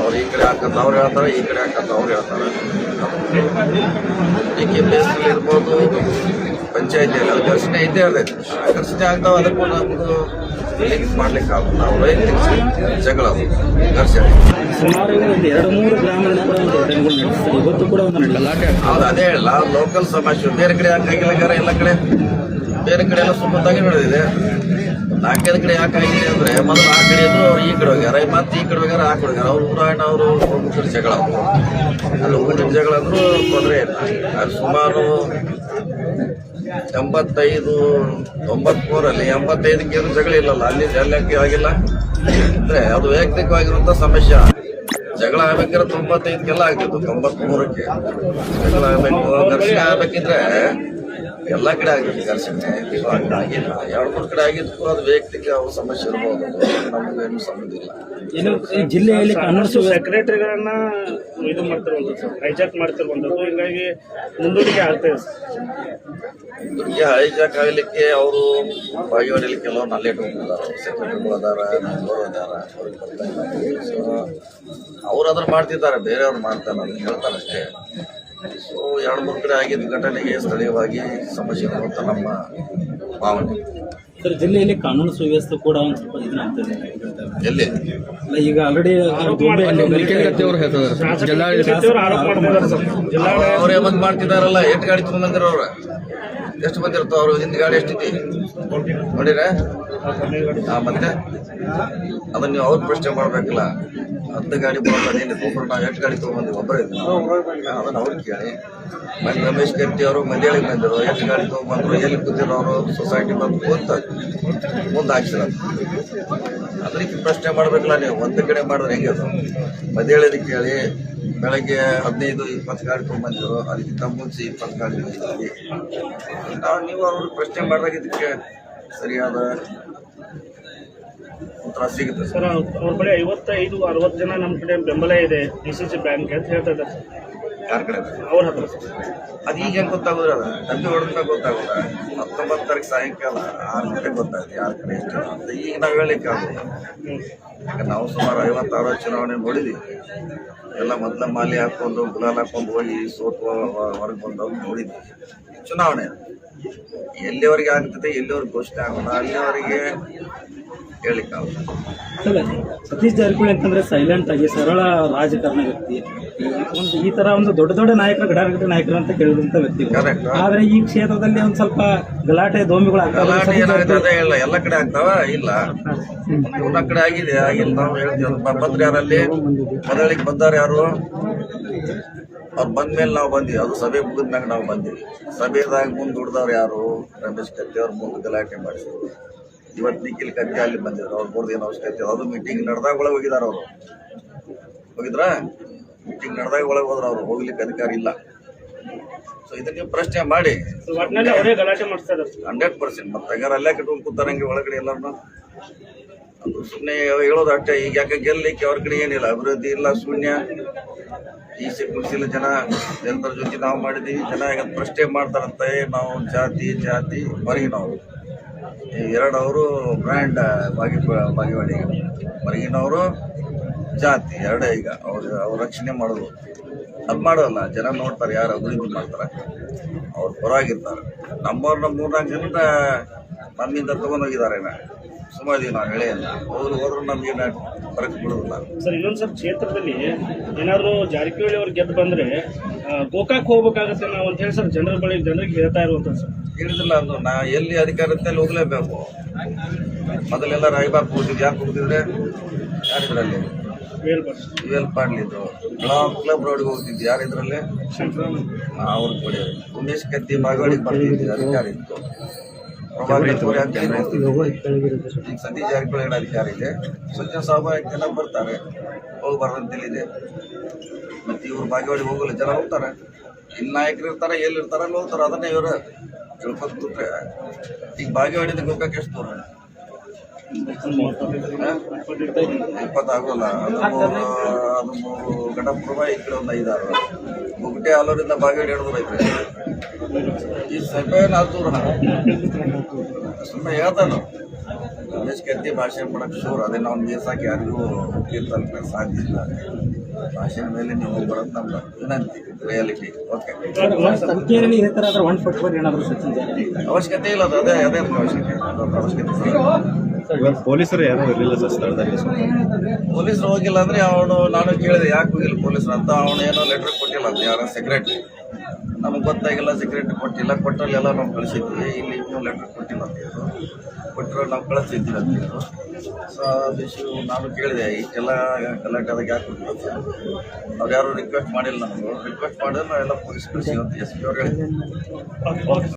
ಅವ್ರು ಈ ಕಡೆ ಹಾಕಂತ ಅವ್ರು ಹೇಳ್ತಾರೆ ಈ ಕಡೆ ಅವ್ರು ಹೇಳ್ತಾರೆ ಇರ್ಬೋದು ಅದು ಘರ್ಷಣೆ ಇದ್ದೇ ಇರ್ತೈತಿ ಆಕರ್ಷಣೆ ಆಗ್ತಾವ ಅದಕ್ಕೂ ನಮ್ದು ಲಿಂಕ್ ಮಾಡ್ಲಿಕ್ಕೆ ಆಗುತ್ತೆ ವೈಯಕ್ತಿಕ ಜಗಳ ಅದು ಘರ್ಷಣೆ ಸುಮಾರು ಎರಡು ಮೂರು ಅದೇ ಹೇಳಲ್ಲ ಲೋಕಲ್ ಸಮಸ್ಯೆ ಬೇರೆ ಕಡೆ ಹಾಕಿಲ್ಲ ಎಲ್ಲ ಕಡೆ ಬೇರೆ ಕಡೆ ಎಲ್ಲ ಸುಮ್ಮತ್ತಾಗಿ ನಡೆದಿದೆ. ನಾಲ್ಕೈದು ಕಡೆ ಯಾಕೆ ಆಗಿದೆ ಅಂದ್ರೆ, ಮೊದಲು ಆ ಕಡೆ ಇದ್ರು ಅವ್ರು ಈ ಕಡೆ ಹೋಗ್ಯಾರ, ಮತ್ತೆ ಈ ಕಡೆ ಹೋಗ್ಯಾರ, ಆ ಕಡೆ ಹೋಗ್ಯಾರ. ಅವ್ರು ಊರಾಯಣ ಅವರು ಜಗಳ. ಅದು. ಅಲ್ಲಿ ಊರಿನ ಜಗಳ ಅಂದ್ರು ತೊಂದರೆ ಇಲ್ಲ. ಅಲ್ಲಿ ಸುಮಾರು ಎಂಬತ್ತೈದು, ತೊಂಬತ್ಮೂರಲ್ಲಿ ಎಂಬತ್ತೈದಕ್ಕೆ ಏನು ಜಗಳ ಇಲ್ಲಲ್ಲ. ಅಲ್ಲಿ ಎಲ್ಲಕ್ಕೆ ಆಗಿಲ್ಲ. ಅಂದ್ರೆ ಅದು ವೈಯಕ್ತಿಕವಾಗಿರುವಂತ ಸಮಸ್ಯೆ. ಜಗಳ ಆಗ್ಬೇಕಾದ್ರೆ ತೊಂಬತ್ತೈದಕ್ಕೆಲ್ಲ ಆಗ್ತಿತ್ತು ತೊಂಬತ್ಮೂರಕ್ಕೆ. ಜಗಳ ಆಗ್ಬೇಕು ಘರ್ಷಣೆ ಆಗ್ಬೇಕಿದ್ರೆ ಎಲ್ಲ ಕಡೆ ಆಗಿತ್ತು ಘರ್ಷಣೆ ಆಗಿಲ್ಲ ಎರಡು ಮೂರು ಕಡೆ ಆಗಿತ್ತು ಅದು ವೈಯಕ್ತಿಕ ಅವು ಸಮಸ್ಯೆ ಇರ್ಬೋದು ನಮಗೇನು ಸಂಬಂಧ ಇಲ್ಲ. ಏನು ಈ ಜಿಲ್ಲೆಯಲ್ಲಿ ಕಾಂಗ್ರೆಸ್ ಸೆಕ್ರೆಟರಿಗಳನ್ನ ಇದು ಮಾಡ್ತಿರುವಂಥದ್ದು ಸರ್ ಹೈಜಾಕ್ ಮಾಡ್ತಿರುವಂಥದ್ದು ಹೀಗಾಗಿ ಮುಂದೂಡಿಕೆ ಆಗ್ತಾ ಇದೆ ಹೈಜಾಕ್ ಆಗಲಿಕ್ಕೆ ಅವರು ಭಾಗಿಯಾಡಲಿಕ್ಕೆ ಕೆಲವರು ನಲ್ಲೇಟ್ ಅವರು ಸೆಕ್ರೆಟರಿಗಳು ಅದಾರ ಮೆಂಬರು ಅದಾರ ಅವ್ರಿಗೆ ಬರ್ತಾ ಇಲ್ಲ. ಸೊ ಅವ್ರು ಅದನ್ನ ಮಾಡ್ತಿದ್ದಾರೆ ಬೇರೆಯವ್ರು ಮಾಡ್ತಾರೆ ಅದನ್ನ ಹೇಳ್ತಾರೆ ಅಷ್ಟೇ. ಸೊ ಎರಡು ಮೂರು ಕಡೆ ಆಗಿದ್ದ ಘಟನೆಗೆ ಸ್ಥಳೀಯವಾಗಿ ಸಮಸ್ಯೆ ಅಂತ ನಮ್ಮ ಭಾವನೆ. ಸರ್ ಜಿಲ್ಲೆಯಲ್ಲಿ ಕಾನೂನು ಸುವ್ಯವಸ್ಥೆ ಕೂಡ ಒಂದು ಸ್ವಲ್ಪ ಇದಾಗ್ತದೆ ಎಲ್ಲಿ? ಅಲ್ಲ ಈಗ ಆಲ್ರೆಡಿ ಅವ್ರು ಯಾವಾಗ ಮಾಡ್ತಿದಾರಲ್ಲ ಎಷ್ಟು ಗಾಡಿ ತಗೊಂಡ್ಬಂದಿರ ಅವ್ರ? ಎಷ್ಟು ಬಂದಿರ್ತಾವ ಅವ್ರ? ಹಿಂದ್ ಗಾಡಿ ಎಷ್ಟೈತಿ ನೋಡಿರ ಮತ್ತೆ ಅದನ್ನ ನೀವು ಅವ್ರು ಪ್ರಶ್ನೆ ಮಾಡಬೇಕಲ್ಲ. ಹತ್ತು ಗಾಡಿ ಬರೋದೇನು ಒಬ್ಬರು ನಾವು ಎಷ್ಟು ಗಾಡಿ ತಗೊಂಡ್ಬಂದಿವಿ ಒಬ್ಬರೇ ಅದನ್ನ ಅವ್ರಿಗೆ ಕೇಳಿ. ಮನೆ ರಮೇಶ್ ಕತ್ತಿ ಅವರು ಮಂಡ್ಯಳಿಗೆ ಬಂದಿರು ಎಷ್ಟು ಗಾಡಿ ತಗೊಂಡ್ಬಂದ್ರು. ಎಲ್ಲಿ ಕೂತಿರೋ ಅವರು ಸೊಸೈಟಿ ಬಂದು ಕೂತ ಮುಂದೆ ಹಾಕ್ಸಿರ ಅದಕ್ಕೆ ಪ್ರಶ್ನೆ ಮಾಡ್ಬೇಕಲ್ಲ ನೀವು. ಒಂದು ಕಡೆ ಮಾಡಿದ್ರೆ ಹೆಂಗೆ ಅದು? ಕೇಳಿ, ಬೆಳಗ್ಗೆ ಹದಿನೈದು, ಇಪ್ಪತ್ತು ಗಾಡಿ ತಗೊಂಡ್ಬಂದಿರು ಅದಕ್ಕಿಂತ ಮುಂಚೆ ಇಪ್ಪತ್ತು ಗಾಡಿ ನಾವು, ನೀವು ಅವ್ರಿಗೆ ಪ್ರಶ್ನೆ ಮಾಡಿದಾಗ ಇದಕ್ಕೆ ಸರಿಯಾದ ಉತ್ತರ ಸಿಗುತ್ತೆ ಸರ್. ಅವ್ರ ಬಳಿ ಐವತ್ತೈದು, ಅರವತ್ತು ಜನ ನಮ್ಮ ಕಡೆ ಬೆಂಬಲ ಇದೆ ಡಿ ಸಿ ಸಿ ಬ್ಯಾಂಕ್ ಅಂತ ಹೇಳ್ತಾ ಇದ್ದಾರೆ ಯಾರ ಕಡೆ ಅವ್ರ ಹತ್ರ ಅದು ಈಗ ಹೆಂಗೆ ಗೊತ್ತಾಗೋದ್ರ ಅದು ಡಬ್ಬಿ ಹೊಡೆದ ಗೊತ್ತಾಗೋದ ಹತ್ತೊಂಬತ್ತು ತಾರೀಕು ಸಾಯಂಕಾಲ ಆರು ಗಂಟೆಗೆ ಗೊತ್ತಾಗುತ್ತೆ ಯಾರ ಕಡೆ ಎಷ್ಟು ಅಂತ. ಈಗ ನಾವು ಹೇಳಲಿಕ್ಕೆ ಆಗೋದು ಯಾಕಂದ್ರೆ ನಾವು ಸುಮಾರು ಐವತ್ತಾರು ಚುನಾವಣೆ ನೋಡಿದ್ವಿ. ಎಲ್ಲ ಮೊದಲ ಮಾಲಿ ಹಾಕೊಂಡು ಗುಲಾಲ್ ಹಾಕೊಂಡು ಹೋಗಿ ಸೋತು ಹೊರಗೆ ಬಂದವ್ರು ನೋಡಿದ್ವಿ. ಚುನಾವಣೆ ಎಲ್ಲಿವರೆಗೆ ಆಗ್ತದೆ ಎಲ್ಲಿವರೆಗೆ ಘೋಷಣೆ ಆಗೋಣ ಅಲ್ಲಿವರೆಗೆ ಹೇಳಿಕ್ಕೆ ಆಗೋದು ಸರ್ ಸತೀಶ್ ಜಾರಕಿಹೊಳಿ ಅಂತಂದ್ರೆ ಸೈಲೆಂಟ್ ಆಗಿ ಸರಳ ರಾಜಕಾರಣ ವ್ಯಕ್ತಿ. ಒಂದು ಈ ತರ ಒಂದು ದೊಡ್ಡ ದೊಡ್ಡ ನಾಯಕರು ಗಡಾಗಡ ನಾಯಕರು ಅಂತ ಕೇಳಿದಂತ ವ್ಯಕ್ತಿ. ಆದ್ರೆ ಈ ಕ್ಷೇತ್ರದಲ್ಲಿ ಒಂದ್ ಸ್ವಲ್ಪ ಗಲಾಟೆ ದೋಮಿಗಳು ಗಲಾಟೆ ಏನಾಗ್ತದೆ ಇಲ್ಲ ಎಲ್ಲ ಕಡೆ ಆಗ್ತಾವ? ಇಲ್ಲ. ಎಲ್ಲ ಕಡೆ ಆಗಿದೆ ಆಗಿಲ್ಲ ನಾವು ಹೇಳ್ತೀವಿ. ಬಂದ್ರೆ ಯಾರಲ್ಲಿ? ಮರಳಿಗೆ ಬಂದಾರ ಯಾರು? ಅವ್ರು ಬಂದ ಮೇಲೆ ನಾವು ಬಂದ್ವಿ. ಅದು ಸಭೆ ಮುಗಿದ್ಮ್ಯಾಗ ನಾವು ಬಂದಿವಿ. ಸಭೆದಾಗ ಮುಂದೆ ದುಡ್ದವ್ರು ಯಾರು? ರಮೇಶ್ ಕತ್ತಿ ಅವ್ರ ಮುಂದೆ ಗಲಾಟೆ ಮಾಡಿಸಿದ್ರು ಇವತ್ತು ನಿಖಿಲ್ ಕತ್ತಿ ಅಲ್ಲಿ ಬಂದಿದ್ರು. ಅವ್ರು ಬರ್ದು ಏನು ಅವಶ್ಯಕತೆ ಅದು ಮೀಟಿಂಗ್ ನಡೆದಾಗ ಒಳಗೆ ಹೋಗಿದಾರ ಅವರು. ಹೋಗಿದ್ರ? ಮೀಟಿಂಗ್ ನಡೆದಾಗ ಒಳಗೆ ಹೋದ್ರ ಅವ್ರು. ಹೋಗ್ಲಿಕ್ಕೆ ಅಧಿಕಾರ ಇಲ್ಲ. ಸೊ ಇದಕ್ಕೆ ಪ್ರಶ್ನೆ ಮಾಡಿ. Hundred percent. ಮತ್ತೆ ಹಂಗಾರ ಅಲ್ಲೇ ಕಟ್ಕೊಂಡು ಕೂತಾರಂಗೆ ಒಳಗಡೆ ಎಲ್ಲರೂ ಅದು ಸುಮ್ಮನೆ ಹೇಳೋದು ಅಷ್ಟೇ. ಈಗ ಯಾಕೆ ಗೆಲ್ಲಲಿಕ್ಕೆ ಅವ್ರ ಕಡೆ ಏನಿಲ್ಲ. ಅಭಿವೃದ್ಧಿ ಇಲ್ಲ ಶೂನ್ಯ. ಈ ಸಿಕ್ಕಿಲ್ಲ ಜನ ಜನರ ಜೊತೆ ನಾವು ಮಾಡಿದೀವಿ ಜನ ಈಗ ಪ್ರಶ್ನೆ ಮಾಡ್ತಾರಂತೆ. ನಾವು ಜಾತಿ ಜಾತಿ ಹೊರಗಿನವರು. ಈ ಎರಡು ಅವರು ಬ್ರ್ಯಾಂಡ್ ಬಾಗಿ ಬಾಗಿವಾಡಿ ಹೊರಗಿನವರು ಜಾತಿ, ಎರಡೇ ಈಗ. ಅವ್ರ ಅವ್ರ ರಕ್ಷಣೆ ಮಾಡೋದು. ಅದು ಮಾಡೋಲ್ಲ. ಜನ ನೋಡ್ತಾರೆ ಯಾರು ಅಭಿವೃದ್ಧಿ ಮಾಡ್ತಾರೆ. ಅವ್ರು ಪರವಾಗಿರ್ತಾರೆ ನಮ್ಮವ್ರನ್ನ ಮೂರ್ನಾಲ್ಕು ಜನ ನಮ್ಮಿಂದ ತಗೊಂಡೋಗಿದ್ದಾರೆ ಸುಮಾರು ನಾವು ಹೇಳೆಯಲ್ಲ ಹೋದ್ರು ಹೋದ್ರು ನಮಗೆ ಫರಕ್ ಬಿಡೋದಿಲ್ಲ. ಸರ್ ಇನ್ನೊಂದು ಸರ್ ಕ್ಷೇತ್ರದಲ್ಲಿ ಏನಾದರೂ ಜಾರಕಿಹೊಳಿ ಅವ್ರು ಗೆದ್ದು ಬಂದ್ರೆ ಗೋಕಾಕ್ ಹೋಗ್ಬೇಕಾಗತ್ತೆ ನಾವು ಅಂತ ಹೇಳಿ ಸರ್ ಜನರ ಬಳಿ ಜನರಿಗೆ ಹೇಳ್ತಾ ಇರುವಂತ ಸರ್. ಹೇಳಿದಿಲ್ಲ ಅದು ನಾ ಎಲ್ಲಿ ಅಧಿಕಾರ ಇರುತ್ತೆ ಅಲ್ಲಿ ಹೋಗ್ಲೇಬೇಕು? ಮೊದಲೆಲ್ಲ ರಾಯಬಾಗ್ ಹೋಗ್ತಿದ್ವಿ ಯಾಕೆ ಹೋಗ್ತಿದ್ರೆ ಯಾರಿದ್ರಲ್ಲಿ ಇದರಲ್ಲಿ ಪಾಡ್ಲಿದ್ರು ಬ್ಲಾಕ್ ಕ್ಲಬ್ ರೋಡ್ಗೆ ಹೋಗ್ತಿದ್ವಿ ಯಾರಿದ್ರಲ್ಲಿ ಅವ್ರ ಕಡೆ. ಉಮೇಶ್ ಕತ್ತಿ ಮಾಗಡಿಗೆ ಬರ್ತಿದ್ವಿ ಅಧಿಕಾರ ಇತ್ತು. ಅಂತ. ಈಗ ಸತೀಶ್ ಜಾರಕಿಹೊಳಿ ಅಧಿಕಾರ ಇದೆ. ಸ್ವಚ್ಛ ಜನ ಬರ್ತಾರೆ. ಹೋಗಿ ಅಂತ ಹೇಳಿದೆ ಮತ್ತೆ ಇವ್ರು ಬಾಗೇವಾಡಿ ಹೋಗಲ್ಲ, ಜನ ಹೋಗ್ತಾರೆ. ಇಲ್ಲಿ ನಾಯಕರು ಇರ್ತಾರೆ ಎಲ್ಲಿ ಇರ್ತಾರೆ ಅಲ್ಲಿ ಹೋಗ್ತಾರೆ. ಅದನ್ನೇ ಇವರು ತಿಳ್ಕೊತ ಈಗ ಬಾಗೇವಾಡಿಯಿಂದ ಗೋಕಾಕ್ ಎಷ್ಟು ದೂರ? ಇಪ್ಪತ್ತಾಗೋಲ್ಲ. ಅದು ಮೂರು ಅದು ಮೂರು ಘಟಪುರ ಈ ಕಡೆ ಒಂದು ಐದಾರು. ಮುಗುಟೆ ಆಲೂರಿಂದ ಬಾಗೇವಾಡಿ ಹಿಡಿದು ಐತೆ ಈ ಸಭೆ ನಾಲ್ಕು ದೂರ ಸುಮ್ಮನೆ ಹೇಳ್ತಾನು ರಮೇಶ್ ಕತ್ತಿ ಭಾಷೆ ಮಾಡೋಕ್ಕೆ ಶೂರ್. ಅದೇ ನಾವು ಮೀರ್ಸಾಕ್ ಯಾರಿಗೂ ಕೀರ್ತನ ಸಾಧ್ಯ ಇಲ್ಲ. ಭಾಷೆನ ಮೇಲೆ ನೀವು ಬರೋದು ನಮ್ಮ ವಿನಂತಿ ರಿಯಾಲಿಟಿ ಓಕೆ ಅವಶ್ಯಕತೆ ಇಲ್ಲ ಅದು ಅದೇ ಅದೇ ಅವಶ್ಯಕತೆ ಅದೊಂದು ಅವಶ್ಯಕತೆ. ಇಲ್ಲ. ಪೊಲೀಸರು ಯಾರು ಇರಲಿಲ್ಲ ಸರ್ ಸ್ಥಳದಲ್ಲಿ. ಪೊಲೀಸರು ಹೋಗಿಲ್ಲ ಅಂದ್ರೆ ಅವನು ನಾನು ಕೇಳಿದೆ ಯಾಕೆ ಹೋಗಿಲ್ಲ ಪೊಲೀಸರು ಅಂತ ಅವನು ಏನೋ ಲೆಟರ್ ಕೊಟ್ಟಿಲ್ಲ ಅಂತ ಯಾರ ಸೆಕ್ರೆಟ್ರಿ ನಮ್ಗೆ ಗೊತ್ತಾಗಿಲ್ಲ ಸೆಕ್ರೆಟ್ರಿ ಕೊಟ್ಟಿಲ್ಲ ಕೊಟ್ಟಲ್ಲಿ ಎಲ್ಲ ನಾವು ಕಳಿಸಿದ್ವಿ ಇಲ್ಲಿ ಇನ್ನೂ ಲೆಟರ್ ಕೊಟ್ಟಿಲ್ಲ ಅಂತ ಹೇಳಿದ್ರು ಕೊಟ್ಟರು ನಾವು ಕಳಿಸಿದ್ವಿ ಅಂತ ಅದು ನಾನು ಕೇಳಿದೆ ಇಷ್ಟೆಲ್ಲ ಕಲೆಕ್ಟ್ ಆದಾಗ ಯಾಕೆ ಅಂತ. ಅವ್ರು ಯಾರು ರಿಕ್ವೆಸ್ಟ್ ಮಾಡಿಲ್ಲ ನಮಗೆ. ರಿಕ್ವೆಸ್ಟ್ ಮಾಡಿದ್ರೆ ನಾವೆಲ್ಲ ಪೊಲೀಸ್ ಕಳಿಸಿ ಅಂತ ಎಸ್ ಪಿ ಅವ್ರು ಹೇಳಿದ್ರು. ಓಕೆ